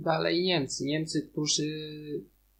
Dalej Niemcy. Niemcy, którzy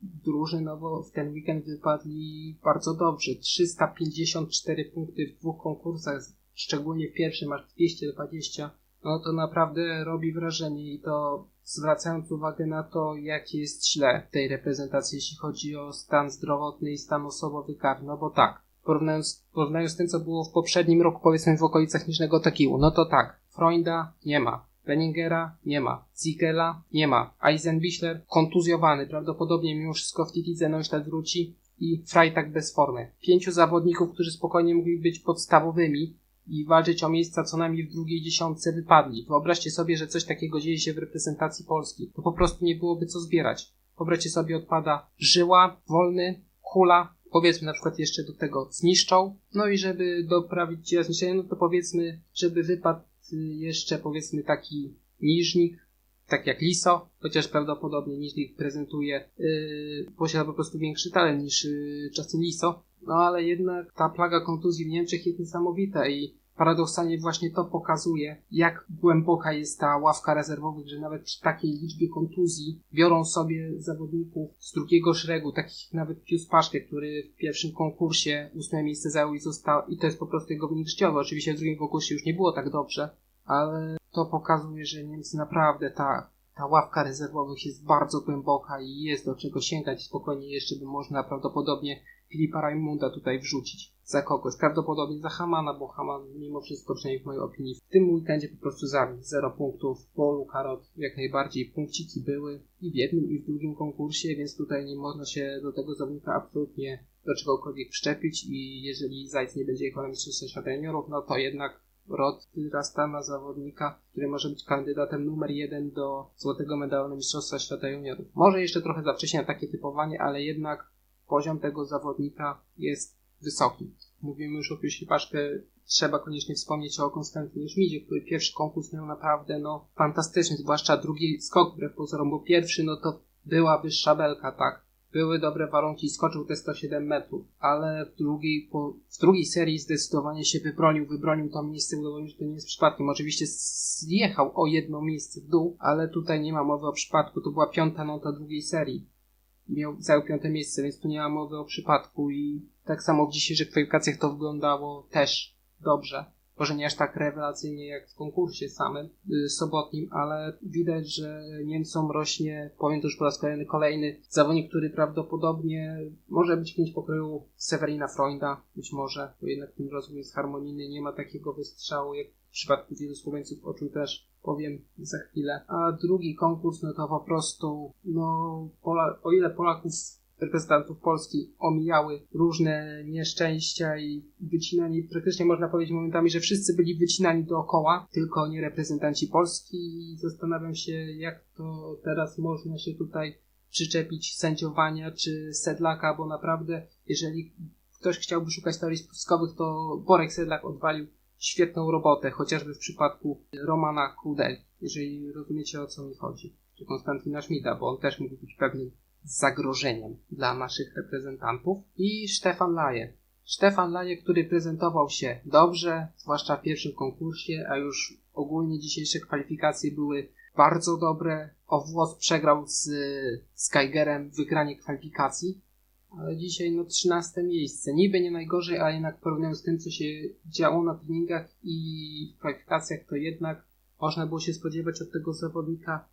drużynowo w ten weekend wypadli bardzo dobrze. 354 punkty w dwóch konkursach, szczególnie w pierwszym aż 220. No to naprawdę robi wrażenie i to zwracając uwagę na to, jak jest źle w tej reprezentacji, jeśli chodzi o stan zdrowotny i stan osobowy kar. No bo tak, porównując, porównując z tym, co było w poprzednim roku, powiedzmy w okolicach Niżnego Takiłu, no to tak, Freunda nie ma, Benningera nie ma, Ziegela nie ma, Eisenbichler kontuzjowany, prawdopodobnie mimo wszystko w Titidze Neustadt wróci i Freitag bez formy. Pięciu zawodników, którzy spokojnie mogli być podstawowymi i walczyć o miejsca co najmniej w drugiej dziesiątce wypadli. Wyobraźcie sobie, że coś takiego dzieje się w reprezentacji Polski. To po prostu nie byłoby co zbierać. Wyobraźcie sobie, odpada Żyła, Wolny, Hula, powiedzmy na przykład jeszcze do tego zniszczą. No i żeby doprawić zniszczenie, no to powiedzmy, żeby wypadł jeszcze powiedzmy taki niżnik, tak jak Liso, chociaż prawdopodobnie niżnik prezentuje, yy, posiada po prostu większy talent niż yy, czasem Liso. No ale jednak ta plaga kontuzji w Niemczech jest niesamowita i paradoksalnie właśnie to pokazuje, jak głęboka jest ta ławka rezerwowych, że nawet przy takiej liczbie kontuzji biorą sobie zawodników z drugiego szeregu, takich nawet Pius Paszkę, który w pierwszym konkursie ósme miejsce zajął i został, i to jest po prostu jego wynik życiowy. Oczywiście w drugim konkursie już nie było tak dobrze, ale to pokazuje, że Niemcy naprawdę ta, ta ławka rezerwowych jest bardzo głęboka i jest do czego sięgać spokojnie jeszcze by można prawdopodobnie Filipa Raimunda tutaj wrzucić za kogoś, prawdopodobnie za Hamana, bo Haman mimo wszystko, przynajmniej w mojej opinii, w tym weekendzie po prostu zawiódł. Zero punktów, Bolu, Karot jak najbardziej punkciki były i w jednym i w drugim konkursie, więc tutaj nie można się do tego zawodnika absolutnie do czegokolwiek wszczepić i jeżeli Zajc nie będzie Mistrzostwa Świata Juniorów, no to jednak Rod wyrasta na zawodnika, który może być kandydatem numer jeden do złotego medalu Mistrzostwa Świata Juniorów. Może jeszcze trochę za wcześnie na takie typowanie, ale jednak poziom tego zawodnika jest wysoki. Mówimy już o Paszkę, trzeba koniecznie wspomnieć o Konstantynie Szmidzie, który pierwszy konkurs miał naprawdę no, fantastyczny, zwłaszcza drugi skok wbrew pozorom, bo pierwszy no to była wyższa belka, tak. Były dobre warunki, skoczył te 107 metrów, ale w drugiej, po, w drugiej serii zdecydowanie się wybronił, wybronił to miejsce, udowodnił, że to nie jest przypadkiem. Oczywiście zjechał o jedno miejsce w dół, ale tutaj nie ma mowy o przypadku, to była piąta nota drugiej serii miał, zajął piąte miejsce, więc tu nie ma mowy o przypadku i tak samo w dzisiejszych kwalifikacjach to wyglądało też dobrze. Może nie aż tak rewelacyjnie jak w konkursie samym y, sobotnim, ale widać, że Niemcom rośnie, powiem to już po raz kolejny, kolejny zawodnik, który prawdopodobnie może być kimś pokroju Severina Freunda, być może, bo jednak ten rozwój jest harmonijny, nie ma takiego wystrzału jak w przypadku wielu Słoweńców, o czym też powiem za chwilę. A drugi konkurs, no to po prostu, no, Pola o ile Polaków reprezentantów Polski omijały różne nieszczęścia i wycinani, praktycznie można powiedzieć momentami, że wszyscy byli wycinani dookoła, tylko nie reprezentanci Polski i zastanawiam się, jak to teraz można się tutaj przyczepić sędziowania czy sedlaka, bo naprawdę, jeżeli ktoś chciałby szukać teorii spiskowych, to Borek Sedlak odwalił świetną robotę, chociażby w przypadku Romana Kudel, jeżeli rozumiecie o co mi chodzi, czy Konstantina Schmida, bo on też mógł być pewnym zagrożeniem dla naszych reprezentantów i Stefan Laje. Stefan Laje, który prezentował się dobrze, zwłaszcza w pierwszym konkursie, a już ogólnie dzisiejsze kwalifikacje były bardzo dobre. O włos przegrał z Skygerem wygranie kwalifikacji, ale dzisiaj no 13 miejsce. Niby nie najgorzej, ale jednak porównując z tym, co się działo na treningach i w kwalifikacjach, to jednak można było się spodziewać od tego zawodnika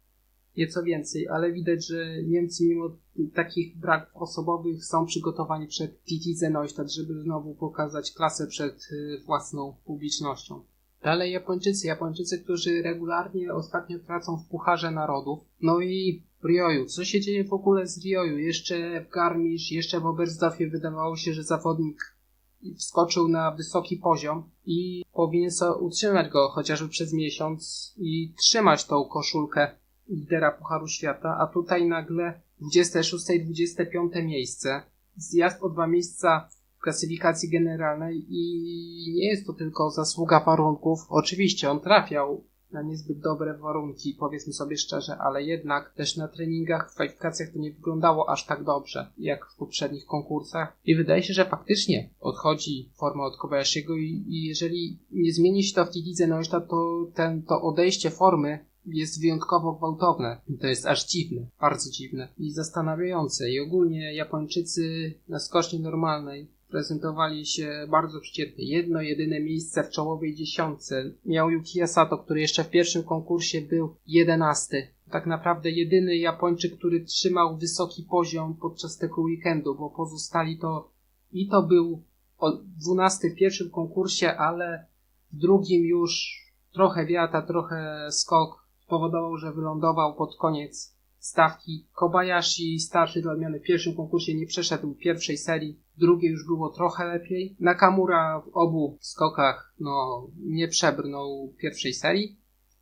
nieco więcej, ale widać, że Niemcy mimo takich braków osobowych są przygotowani przed TTZ Neustadt, żeby znowu pokazać klasę przed y, własną publicznością. Dalej Japończycy, Japończycy, którzy regularnie ostatnio tracą w Pucharze Narodów. No i Rioju. Co się dzieje w ogóle z Rioju? Jeszcze w Garmisch, jeszcze w Oberstdorfie wydawało się, że zawodnik wskoczył na wysoki poziom i powinien sobie utrzymać go chociażby przez miesiąc i trzymać tą koszulkę lidera Pucharu Świata, a tutaj nagle 26 i 25 miejsce, zjazd o dwa miejsca w klasyfikacji generalnej i nie jest to tylko zasługa warunków. Oczywiście on trafiał na niezbyt dobre warunki, powiedzmy sobie szczerze, ale jednak też na treningach, kwalifikacjach to nie wyglądało aż tak dobrze, jak w poprzednich konkursach. I wydaje się, że faktycznie odchodzi forma od Kobayashiego i, i jeżeli nie zmieni się to w tej lidze Neustadt, to ten, to odejście formy jest wyjątkowo gwałtowne. To jest aż dziwne, bardzo dziwne i zastanawiające. I ogólnie Japończycy na skoczni normalnej prezentowali się bardzo przeciętnie. Jedno, jedyne miejsce w czołowej dziesiątce miał Yukiya Sato, który jeszcze w pierwszym konkursie był jedenasty. Tak naprawdę jedyny Japończyk, który trzymał wysoki poziom podczas tego weekendu, bo pozostali to i to był dwunasty w pierwszym konkursie, ale w drugim już trochę wiata, trochę skok spowodował, że wylądował pod koniec stawki. Kobayashi, starszy dla odmiany w pierwszym konkursie nie przeszedł pierwszej serii, w drugiej już było trochę lepiej. Nakamura w obu skokach no, nie przebrnął pierwszej serii.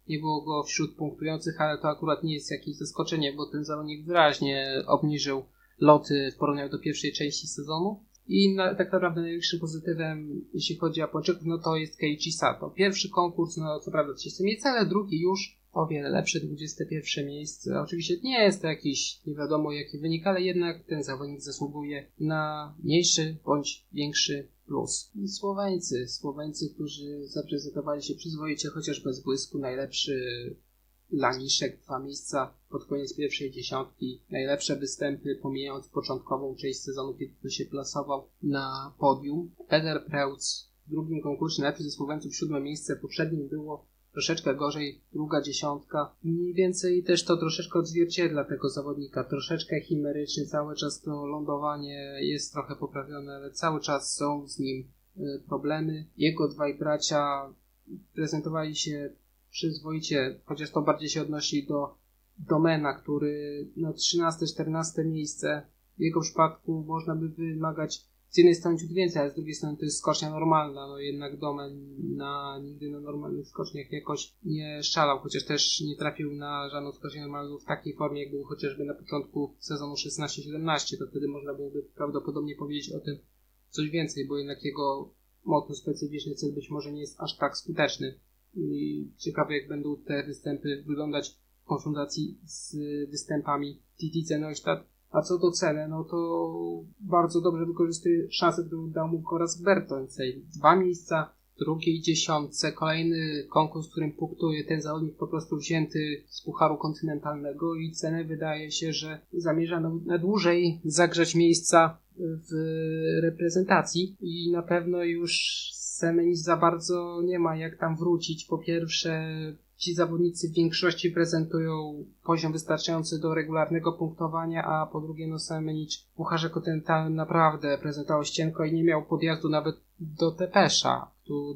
Nie było go wśród punktujących, ale to akurat nie jest jakieś zaskoczenie, bo ten zawodnik wyraźnie obniżył loty w porównaniu do pierwszej części sezonu. I na, tak naprawdę największym pozytywem, jeśli chodzi o Japończyków, no to jest Keiichi Sato. Pierwszy konkurs, no co prawda 30 miejsce, ale drugi już o wiele lepsze, 21 miejsce. Oczywiście nie jest to jakiś nie wiadomo jaki wynik, ale jednak ten zawodnik zasługuje na mniejszy bądź większy plus. I Słoweńcy, Słoweńcy, którzy zaprezentowali się przyzwoicie, chociaż bez błysku, najlepszy Laniszek, dwa miejsca pod koniec pierwszej dziesiątki. Najlepsze występy, pomijając początkową część sezonu, kiedy się plasował na podium. Peter Preutz w drugim konkursie najpierw ze Słoweńców siódme miejsce, poprzednim było troszeczkę gorzej, druga dziesiątka. Mniej więcej też to troszeczkę odzwierciedla tego zawodnika, troszeczkę chimeryczny, cały czas to lądowanie jest trochę poprawione, ale cały czas są z nim y, problemy. Jego dwaj bracia prezentowali się przyzwoicie, chociaż to bardziej się odnosi do Domena, który no 13-14 miejsce w jego przypadku można by wymagać z jednej strony ciut więcej, ale z drugiej strony to jest skocznia normalna, no jednak Domen na, nigdy na normalnych skoczniach jakoś nie szalał, chociaż też nie trafił na żadną skocznię normalną w takiej formie, jak był chociażby na początku sezonu 16-17, to wtedy można byłoby prawdopodobnie powiedzieć o tym coś więcej, bo jednak jego mocno specyficzny cel być może nie jest aż tak skuteczny i ciekawe jak będą te występy wyglądać w konfrontacji z występami TTC Neustadt. A co do ceny, no to bardzo dobrze wykorzystuje szansę, którą dał mu Koraz. Dwa miejsca drugiej dziesiątce, kolejny konkurs, w którym punktuje ten zawodnik po prostu wzięty z Pucharu Kontynentalnego i cenę wydaje się, że zamierza na dłużej zagrzać miejsca w reprezentacji i na pewno już Semenic za bardzo nie ma jak tam wrócić. Po pierwsze, ci zawodnicy w większości prezentują poziom wystarczający do regularnego punktowania, a po drugie, no Semenic w Pucharze Kontynentalnym naprawdę prezentował ścienko i nie miał podjazdu nawet do Tepesza,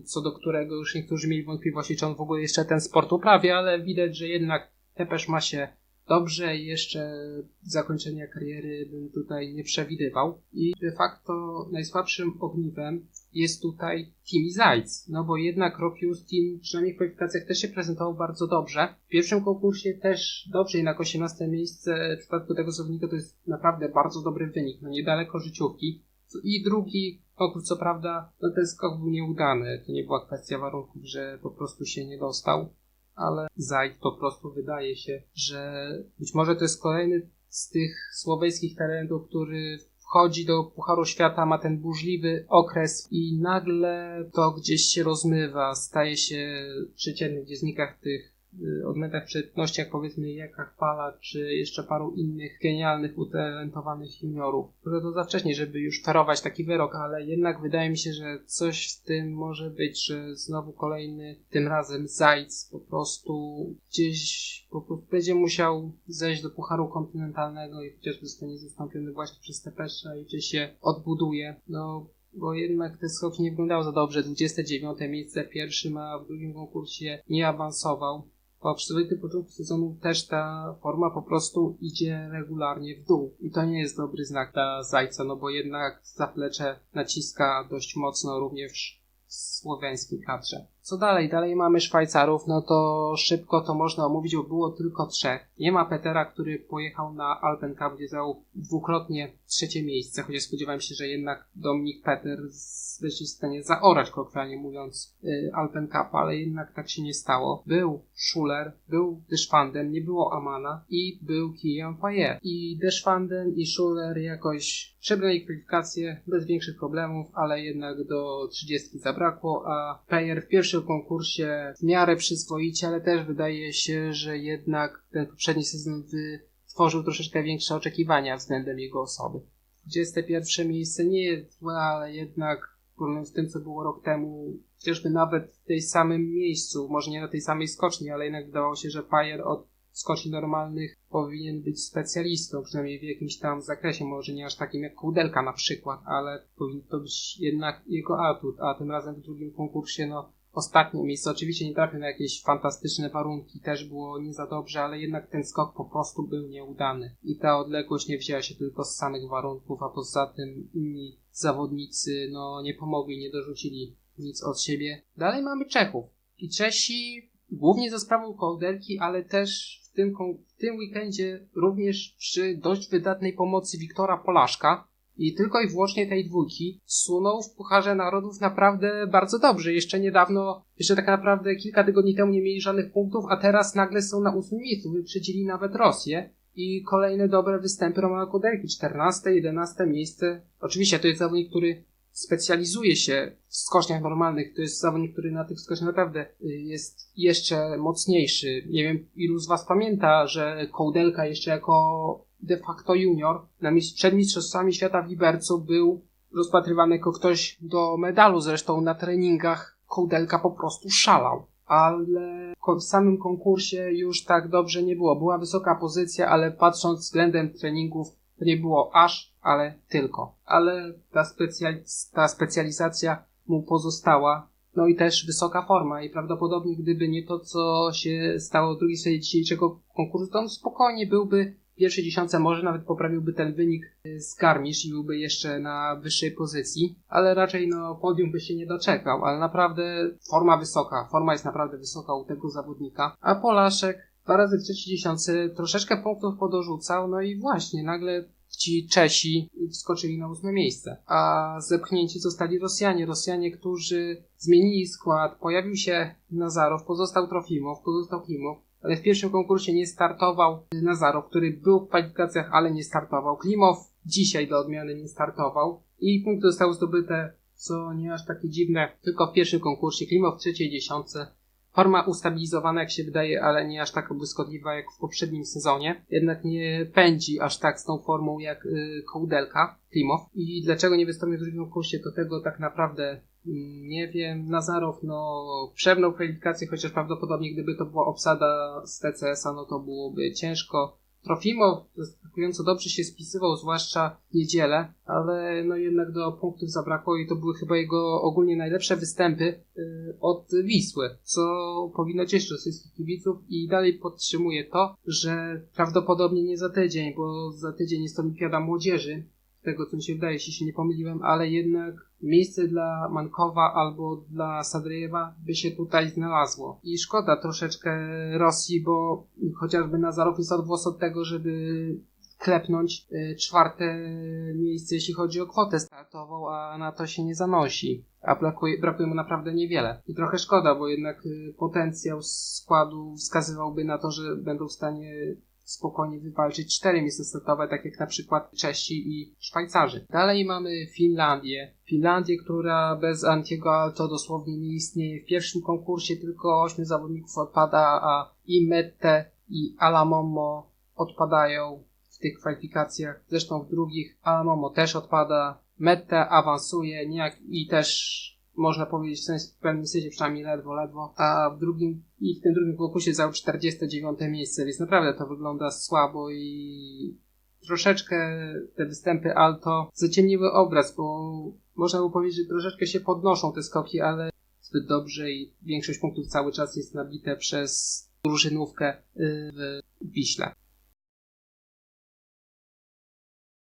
co do którego już niektórzy mieli wątpliwości, czy on w ogóle jeszcze ten sport uprawia, ale widać, że jednak Tepesz ma się dobrze jeszcze zakończenia kariery bym tutaj nie przewidywał. I de facto najsłabszym ogniwem jest tutaj Timi Zajc, no bo jednak Rokius Team przynajmniej w kwalifikacjach też się prezentował bardzo dobrze. W pierwszym konkursie też dobrze, jednak 18 miejsce w przypadku tego zawodnika to jest naprawdę bardzo dobry wynik, no niedaleko życiówki. I drugi konkurs, co prawda, no ten skok był nieudany, to nie była kwestia warunków, że po prostu się nie dostał, ale Zajc po prostu wydaje się, że być może to jest kolejny z tych słoweńskich talentów, który wchodzi do Pucharu Świata, ma ten burzliwy okres i nagle to gdzieś się rozmywa, staje się przeciętnym w dziennikach tych odmętach przednościach, powiedzmy Jakach Pala, czy jeszcze paru innych genialnych, utalentowanych juniorów. Może to za wcześnie, żeby już ferować taki wyrok, ale jednak wydaje mi się, że coś w tym może być, że znowu kolejny, tym razem Zajc po prostu gdzieś po prostu będzie musiał zejść do Pucharu Kontynentalnego i chociażby zostanie zastąpiony właśnie przez Tepesza i gdzieś się odbuduje. No, bo jednak te skoki nie wyglądały za dobrze. 29 miejsce w pierwszym, a w drugim konkursie nie awansował po przyzwoitym początku sezonu też ta forma po prostu idzie regularnie w dół. I to nie jest dobry znak dla Zajca, no bo jednak zaplecze naciska dość mocno również w słowiańskiej kadrze. Co dalej? Dalej mamy Szwajcarów, no to szybko to można omówić, bo było tylko trzech. Nie ma Petera, który pojechał na Alpen Cup, gdzie zajął dwukrotnie trzecie miejsce, chociaż spodziewałem się, że jednak Dominik Peter będzie w stanie zaorać, kolokwialnie mówiąc, y, Alpen Cup, ale jednak tak się nie stało. Był Schuler, był Deschwanden, nie było Amana i był Kilian Payet. I Deschwanden i Schuler jakoś przebrali kwalifikacje bez większych problemów, ale jednak do 30 zabrakło, a Payer w pierwszym pierwszym konkursie w miarę przyzwoicie, ale też wydaje się, że jednak ten poprzedni sezon wytworzył troszeczkę większe oczekiwania względem jego osoby. 21 miejsce nie jest złe, ale jednak porównując z tym, co było rok temu, chociażby nawet w tej samym miejscu, może nie na tej samej skoczni, ale jednak wydawało się, że Pajer od skoczni normalnych powinien być specjalistą, przynajmniej w jakimś tam zakresie, może nie aż takim jak Kudelka na przykład, ale powinien to być jednak jego atut, a tym razem w drugim konkursie, no, ostatnie miejsce. Oczywiście nie trafił na jakieś fantastyczne warunki, też było nie za dobrze, ale jednak ten skok po prostu był nieudany. I ta odległość nie wzięła się tylko z samych warunków, a poza tym inni zawodnicy no, nie pomogli, nie dorzucili nic od siebie. Dalej mamy Czechów. I Czesi głównie za sprawą kołderki, ale też w tym, w tym weekendzie również przy dość wydatnej pomocy Wiktora Polaszka, i tylko i wyłącznie tej dwójki sunął w Pucharze Narodów naprawdę bardzo dobrze. Jeszcze niedawno, jeszcze tak naprawdę kilka tygodni temu nie mieli żadnych punktów, a teraz nagle są na ósmym miejscu. Wyprzedzili nawet Rosję. I kolejne dobre występy Romana Kodelki. 14, 11 miejsce. Oczywiście to jest zawodnik, który specjalizuje się w skoczniach normalnych. To jest zawodnik, który na tych skoczniach naprawdę y, jest jeszcze mocniejszy. Nie wiem, ilu z Was pamięta, że Kołdelka jeszcze jako de facto junior na przed Mistrzostwami Świata w Libercu był rozpatrywany jako ktoś do medalu. Zresztą na treningach Kołdelka po prostu szalał. Ale w samym konkursie już tak dobrze nie było. Była wysoka pozycja, ale patrząc względem treningów, to nie było aż, ale tylko. Ale ta, specjaliz ta specjalizacja mu pozostała. No i też wysoka forma i prawdopodobnie gdyby nie to, co się stało w drugiej serii dzisiejszego konkursu, to on spokojnie byłby pierwszej dziesiątce może nawet poprawiłby ten wynik y, z Garmisch i byłby jeszcze na wyższej pozycji, ale raczej no podium by się nie doczekał, ale naprawdę forma wysoka, forma jest naprawdę wysoka u tego zawodnika, a Polaszek dwa razy w trzeciej dziesiątce troszeczkę punktów podorzucał, no i właśnie nagle ci Czesi wskoczyli na ósme miejsce, a zepchnięci zostali Rosjanie. Rosjanie, którzy zmienili skład, pojawił się Nazarow, pozostał Trofimow, pozostał Klimow, ale w pierwszym konkursie nie startował Nazarow, który był w kwalifikacjach, ale nie startował. Klimow dzisiaj do odmiany nie startował i punkty zostały zdobyte, co nie aż takie dziwne, tylko w pierwszym konkursie. Klimow w trzeciej dziesiątce. Forma ustabilizowana, jak się wydaje, ale nie aż tak błyskotliwa jak w poprzednim sezonie. Jednak nie pędzi aż tak z tą formą jak yy, Kołdelka, Klimow. I dlaczego nie wystąpił w drugim konkursie, to tego tak naprawdę nie wiem, Nazarow no przewnął kwalifikację, chociaż prawdopodobnie gdyby to była obsada z TCS-a, no to byłoby ciężko. Trofimo zaskakująco dobrze się spisywał, zwłaszcza w niedzielę, ale no jednak do punktów zabrakło i to były chyba jego ogólnie najlepsze występy yy, od Wisły, co powinno cieszyć rosyjskich kibiców i dalej podtrzymuje to, że prawdopodobnie nie za tydzień, bo za tydzień jest to Olimpiada Młodzieży, tego co mi się wydaje, jeśli się nie pomyliłem, ale jednak miejsce dla Mankowa albo dla Sadrejewa by się tutaj znalazło. I szkoda troszeczkę Rosji, bo chociażby Nazarow jest odwłos od tego, żeby klepnąć y, czwarte miejsce, jeśli chodzi o kwotę startową, a na to się nie zanosi. A brakuje, brakuje mu naprawdę niewiele. I trochę szkoda, bo jednak y, potencjał składu wskazywałby na to, że będą w stanie spokojnie wywalczyć cztery miejsca startowe, tak jak na przykład Czesi i Szwajcarzy. Dalej mamy Finlandię. Finlandię, która bez Antiego Alto dosłownie nie istnieje. W pierwszym konkursie tylko ośmiu zawodników odpada, a i Mette i Alamomo odpadają w tych kwalifikacjach. Zresztą w drugich Alamomo też odpada. Mette awansuje niejak i też można powiedzieć w, sensie, w pewnym sensie przynajmniej ledwo, ledwo, a w drugim i w tym drugim konkursie zajął 49 miejsce, więc naprawdę to wygląda słabo i troszeczkę te występy alto zaciemniły obraz, bo można by powiedzieć, że troszeczkę się podnoszą te skoki, ale zbyt dobrze i większość punktów cały czas jest nabite przez drużynówkę y, w Wiśle.